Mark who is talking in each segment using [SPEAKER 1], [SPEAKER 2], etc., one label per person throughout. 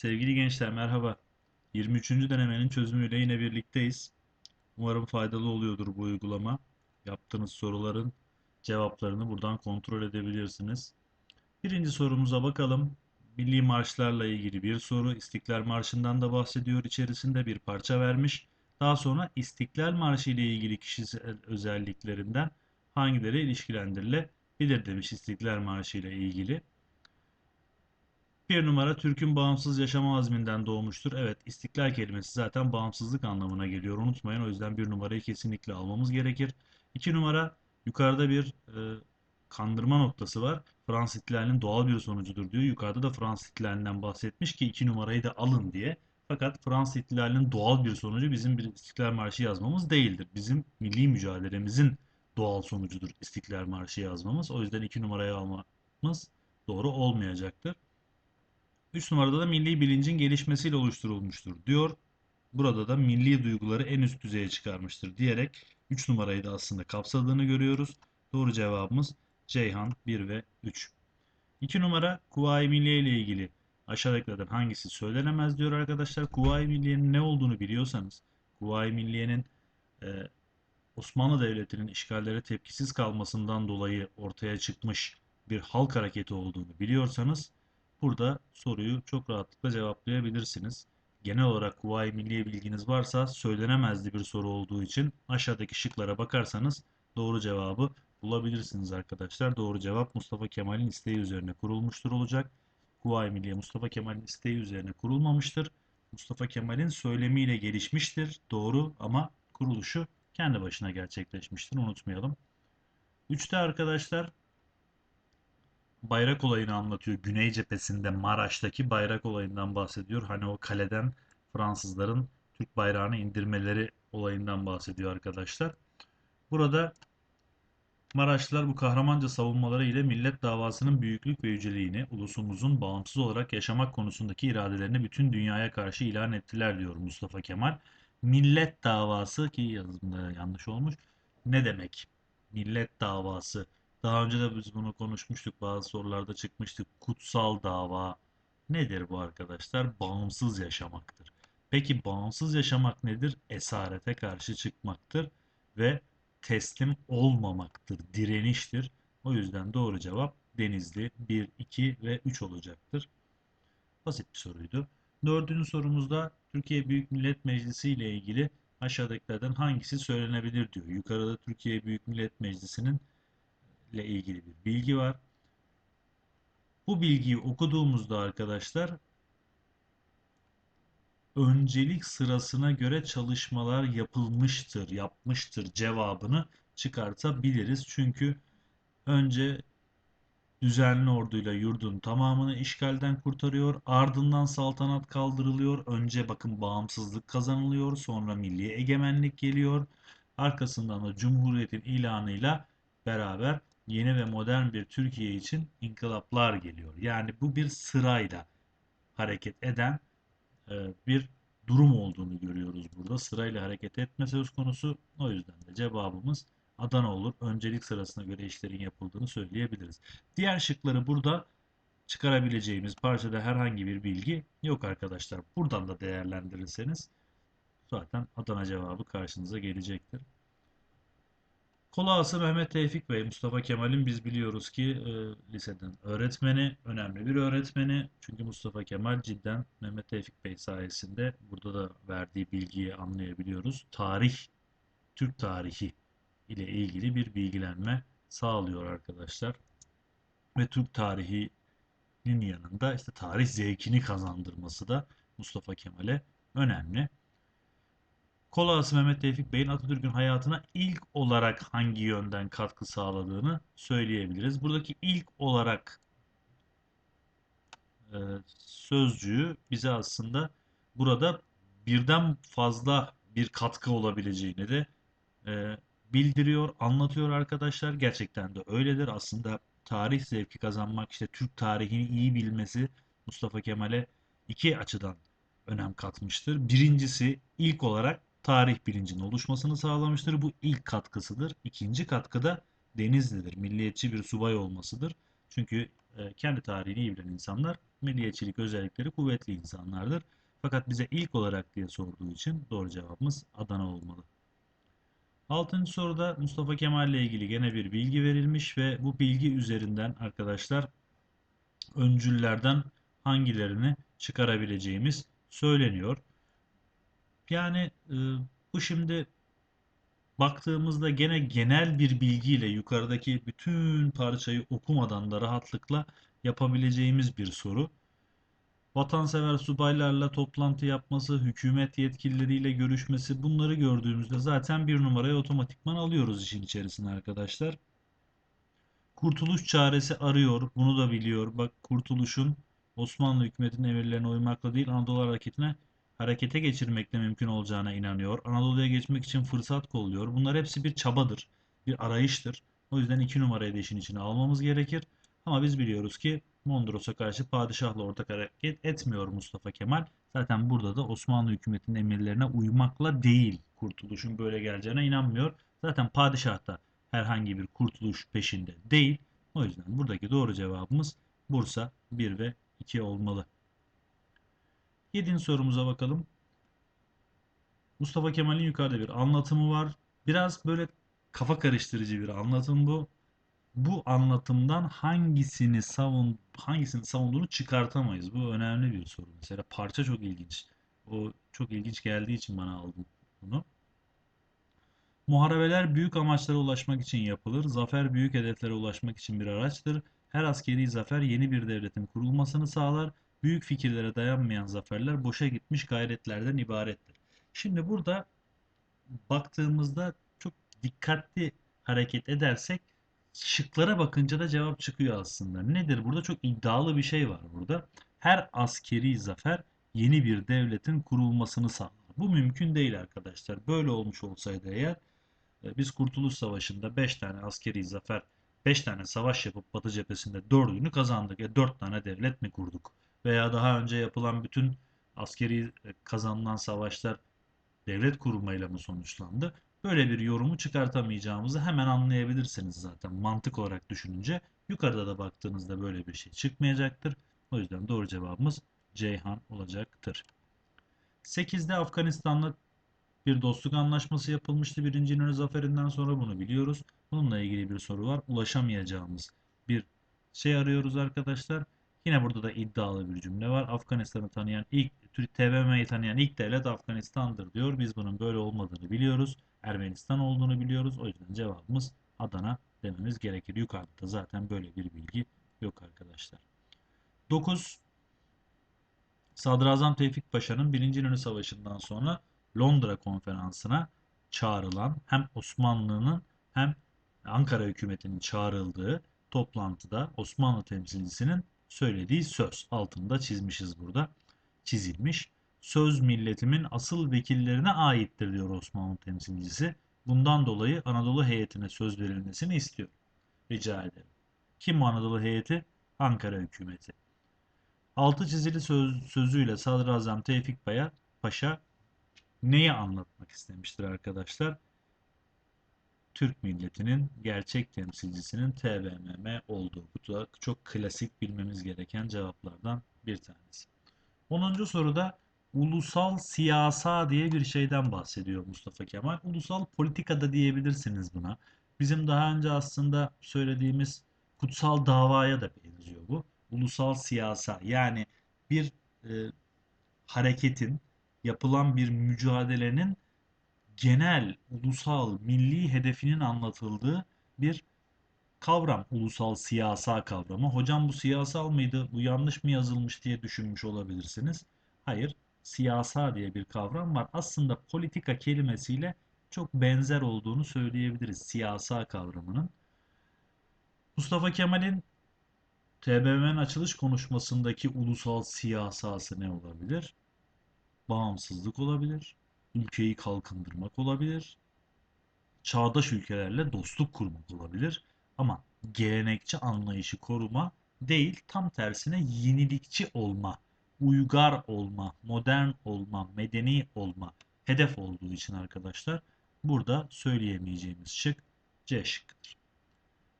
[SPEAKER 1] Sevgili gençler merhaba. 23. denemenin çözümüyle yine birlikteyiz. Umarım faydalı oluyordur bu uygulama. Yaptığınız soruların cevaplarını buradan kontrol edebilirsiniz. Birinci sorumuza bakalım. Milli marşlarla ilgili bir soru. İstiklal Marşı'ndan da bahsediyor. İçerisinde bir parça vermiş. Daha sonra İstiklal Marşı ile ilgili kişisel özelliklerinden hangileri ilişkilendirilebilir demiş İstiklal Marşı ile ilgili. Bir numara Türk'ün bağımsız yaşama azminden doğmuştur. Evet, istiklal kelimesi zaten bağımsızlık anlamına geliyor. Unutmayın. O yüzden bir numarayı kesinlikle almamız gerekir. İki numara yukarıda bir e, kandırma noktası var. Fransız ihtilalinin doğal bir sonucudur diyor. Yukarıda da Fransız ihtilalinden bahsetmiş ki iki numarayı da alın diye. Fakat Fransız ihtilalinin doğal bir sonucu bizim bir İstiklal Marşı yazmamız değildir. Bizim milli mücadelemizin doğal sonucudur İstiklal Marşı yazmamız. O yüzden iki numarayı almamız doğru olmayacaktır. 3 numarada da milli bilincin gelişmesiyle oluşturulmuştur diyor. Burada da milli duyguları en üst düzeye çıkarmıştır diyerek 3 numarayı da aslında kapsadığını görüyoruz. Doğru cevabımız Ceyhan 1 ve 3. 2 numara Kuvayi Milliye ile ilgili aşağıdakilerden hangisi söylenemez diyor arkadaşlar. Kuvayi Milliye'nin ne olduğunu biliyorsanız Kuvayi Milliye'nin e, Osmanlı Devleti'nin işgallere tepkisiz kalmasından dolayı ortaya çıkmış bir halk hareketi olduğunu biliyorsanız Burada soruyu çok rahatlıkla cevaplayabilirsiniz. Genel olarak Kuvayi Milliye bilginiz varsa söylenemezdi bir soru olduğu için aşağıdaki şıklara bakarsanız doğru cevabı bulabilirsiniz arkadaşlar. Doğru cevap Mustafa Kemal'in isteği üzerine kurulmuştur olacak. Kuvayi Milliye Mustafa Kemal'in isteği üzerine kurulmamıştır. Mustafa Kemal'in söylemiyle gelişmiştir. Doğru ama kuruluşu kendi başına gerçekleşmiştir. Unutmayalım. Üçte arkadaşlar bayrak olayını anlatıyor. Güney cephesinde Maraş'taki bayrak olayından bahsediyor. Hani o kaleden Fransızların Türk bayrağını indirmeleri olayından bahsediyor arkadaşlar. Burada Maraşlılar bu kahramanca savunmaları ile millet davasının büyüklük ve yüceliğini, ulusumuzun bağımsız olarak yaşamak konusundaki iradelerini bütün dünyaya karşı ilan ettiler diyor Mustafa Kemal. Millet davası ki yazımda yanlış olmuş. Ne demek? Millet davası daha önce de biz bunu konuşmuştuk. Bazı sorularda çıkmıştık. Kutsal dava nedir bu arkadaşlar? Bağımsız yaşamaktır. Peki bağımsız yaşamak nedir? Esarete karşı çıkmaktır ve teslim olmamaktır, direniştir. O yüzden doğru cevap Denizli 1, 2 ve 3 olacaktır. Basit bir soruydu. Dördüncü sorumuzda Türkiye Büyük Millet Meclisi ile ilgili aşağıdakilerden hangisi söylenebilir diyor. Yukarıda Türkiye Büyük Millet Meclisi'nin ile ilgili bir bilgi var. Bu bilgiyi okuduğumuzda arkadaşlar öncelik sırasına göre çalışmalar yapılmıştır, yapmıştır cevabını çıkartabiliriz. Çünkü önce düzenli orduyla yurdun tamamını işgalden kurtarıyor. Ardından saltanat kaldırılıyor. Önce bakın bağımsızlık kazanılıyor. Sonra milli egemenlik geliyor. Arkasından da cumhuriyetin ilanıyla beraber yeni ve modern bir Türkiye için inkılaplar geliyor. Yani bu bir sırayla hareket eden e, bir durum olduğunu görüyoruz burada. Sırayla hareket etme söz konusu. O yüzden de cevabımız Adana olur. Öncelik sırasına göre işlerin yapıldığını söyleyebiliriz. Diğer şıkları burada çıkarabileceğimiz parçada herhangi bir bilgi yok arkadaşlar. Buradan da değerlendirirseniz zaten Adana cevabı karşınıza gelecektir. Kolağası Mehmet Tevfik Bey, Mustafa Kemal'in biz biliyoruz ki e, liseden öğretmeni, önemli bir öğretmeni. Çünkü Mustafa Kemal cidden Mehmet Tevfik Bey sayesinde burada da verdiği bilgiyi anlayabiliyoruz. Tarih, Türk tarihi ile ilgili bir bilgilenme sağlıyor arkadaşlar. Ve Türk tarihinin yanında işte tarih zevkini kazandırması da Mustafa Kemal'e önemli. Kolağası Mehmet Tevfik Bey'in Atatürk'ün hayatına ilk olarak hangi yönden katkı sağladığını söyleyebiliriz. Buradaki ilk olarak e, sözcüğü bize aslında burada birden fazla bir katkı olabileceğini de e, bildiriyor, anlatıyor arkadaşlar. Gerçekten de öyledir. Aslında tarih zevki kazanmak, işte Türk tarihini iyi bilmesi Mustafa Kemal'e iki açıdan önem katmıştır. Birincisi ilk olarak tarih bilincinin oluşmasını sağlamıştır. Bu ilk katkısıdır. İkinci katkı da Denizli'dir. Milliyetçi bir subay olmasıdır. Çünkü e, kendi tarihini iyi bilen insanlar milliyetçilik özellikleri kuvvetli insanlardır. Fakat bize ilk olarak diye sorduğu için doğru cevabımız Adana olmalı. Altıncı soruda Mustafa Kemal ile ilgili gene bir bilgi verilmiş ve bu bilgi üzerinden arkadaşlar öncüllerden hangilerini çıkarabileceğimiz söyleniyor. Yani e, bu şimdi baktığımızda gene genel bir bilgiyle yukarıdaki bütün parçayı okumadan da rahatlıkla yapabileceğimiz bir soru. Vatansever subaylarla toplantı yapması, hükümet yetkilileriyle görüşmesi bunları gördüğümüzde zaten bir numarayı otomatikman alıyoruz işin içerisine arkadaşlar. Kurtuluş çaresi arıyor. Bunu da biliyor. Bak kurtuluşun Osmanlı hükümetinin emirlerine uymakla değil Anadolu hareketine harekete geçirmekle mümkün olacağına inanıyor. Anadolu'ya geçmek için fırsat kolluyor. Bunlar hepsi bir çabadır, bir arayıştır. O yüzden iki numarayı da işin içine almamız gerekir. Ama biz biliyoruz ki Mondros'a karşı padişahla ortak hareket etmiyor Mustafa Kemal. Zaten burada da Osmanlı hükümetinin emirlerine uymakla değil kurtuluşun böyle geleceğine inanmıyor. Zaten padişah da herhangi bir kurtuluş peşinde değil. O yüzden buradaki doğru cevabımız Bursa 1 ve 2 olmalı. Yedinci sorumuza bakalım. Mustafa Kemal'in yukarıda bir anlatımı var. Biraz böyle kafa karıştırıcı bir anlatım bu. Bu anlatımdan hangisini savun hangisini savunduğunu çıkartamayız. Bu önemli bir soru. Mesela parça çok ilginç. O çok ilginç geldiği için bana aldım bunu. Muharebeler büyük amaçlara ulaşmak için yapılır. Zafer büyük hedeflere ulaşmak için bir araçtır. Her askeri zafer yeni bir devletin kurulmasını sağlar. Büyük fikirlere dayanmayan zaferler boşa gitmiş gayretlerden ibarettir. Şimdi burada baktığımızda çok dikkatli hareket edersek şıklara bakınca da cevap çıkıyor aslında. Nedir burada? Çok iddialı bir şey var burada. Her askeri zafer yeni bir devletin kurulmasını sağlar. Bu mümkün değil arkadaşlar. Böyle olmuş olsaydı eğer e, biz Kurtuluş Savaşı'nda 5 tane askeri zafer, 5 tane savaş yapıp Batı cephesinde 4'ünü kazandık. E 4 tane devlet mi kurduk? Veya daha önce yapılan bütün askeri e, kazanılan savaşlar devlet kurmayla mı sonuçlandı? Böyle bir yorumu çıkartamayacağımızı hemen anlayabilirsiniz zaten mantık olarak düşününce. Yukarıda da baktığınızda böyle bir şey çıkmayacaktır. O yüzden doğru cevabımız Ceyhan olacaktır. 8'de Afganistan'la bir dostluk anlaşması yapılmıştı. Birinci İnönü zaferinden sonra bunu biliyoruz. Bununla ilgili bir soru var. Ulaşamayacağımız bir şey arıyoruz arkadaşlar. Yine burada da iddialı bir cümle var. Afganistan'ı tanıyan ilk, TBMM'yi tanıyan ilk devlet Afganistan'dır diyor. Biz bunun böyle olmadığını biliyoruz. Ermenistan olduğunu biliyoruz. O yüzden cevabımız Adana dememiz gerekir. Yukarıda zaten böyle bir bilgi yok arkadaşlar. 9. Sadrazam Tevfik Paşa'nın 1. İnönü Savaşı'ndan sonra Londra konferansına çağrılan hem Osmanlı'nın hem Ankara hükümetinin çağrıldığı toplantıda Osmanlı temsilcisinin söylediği söz altında çizmişiz burada. Çizilmiş. Söz milletimin asıl vekillerine aittir diyor Osmanlı temsilcisi. Bundan dolayı Anadolu heyetine söz verilmesini istiyor. Rica ederim. Kim Anadolu heyeti? Ankara hükümeti. Altı çizili söz, sözüyle Sadrazam Tevfik Paşa, Paşa neyi anlatmak istemiştir arkadaşlar? Türk milletinin gerçek temsilcisinin TBMM olduğu. Bu da çok klasik bilmemiz gereken cevaplardan bir tanesi. 10. soruda ulusal siyasa diye bir şeyden bahsediyor Mustafa Kemal. Ulusal politikada diyebilirsiniz buna. Bizim daha önce aslında söylediğimiz kutsal davaya da benziyor bu. Ulusal siyasa yani bir e, hareketin yapılan bir mücadelenin genel, ulusal, milli hedefinin anlatıldığı bir kavram. Ulusal siyasa kavramı. Hocam bu siyasal mıydı, bu yanlış mı yazılmış diye düşünmüş olabilirsiniz. Hayır, siyasa diye bir kavram var. Aslında politika kelimesiyle çok benzer olduğunu söyleyebiliriz siyasa kavramının. Mustafa Kemal'in TBMM'nin açılış konuşmasındaki ulusal siyasası ne olabilir? Bağımsızlık olabilir, ülkeyi kalkındırmak olabilir, çağdaş ülkelerle dostluk kurmak olabilir ama gelenekçi anlayışı koruma değil, tam tersine yenilikçi olma, uygar olma, modern olma, medeni olma hedef olduğu için arkadaşlar burada söyleyemeyeceğimiz şık C şıkkıdır.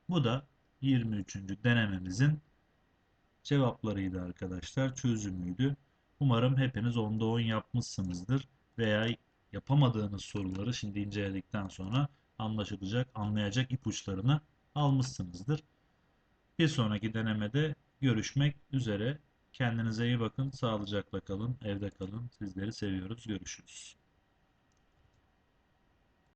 [SPEAKER 1] Bu da 23. denememizin cevaplarıydı arkadaşlar. Çözümüydü. Umarım hepiniz onda 10 yapmışsınızdır veya yapamadığınız soruları şimdi inceledikten sonra anlaşılacak, anlayacak ipuçlarını almışsınızdır. Bir sonraki denemede görüşmek üzere. Kendinize iyi bakın, sağlıcakla kalın, evde kalın. Sizleri seviyoruz. Görüşürüz.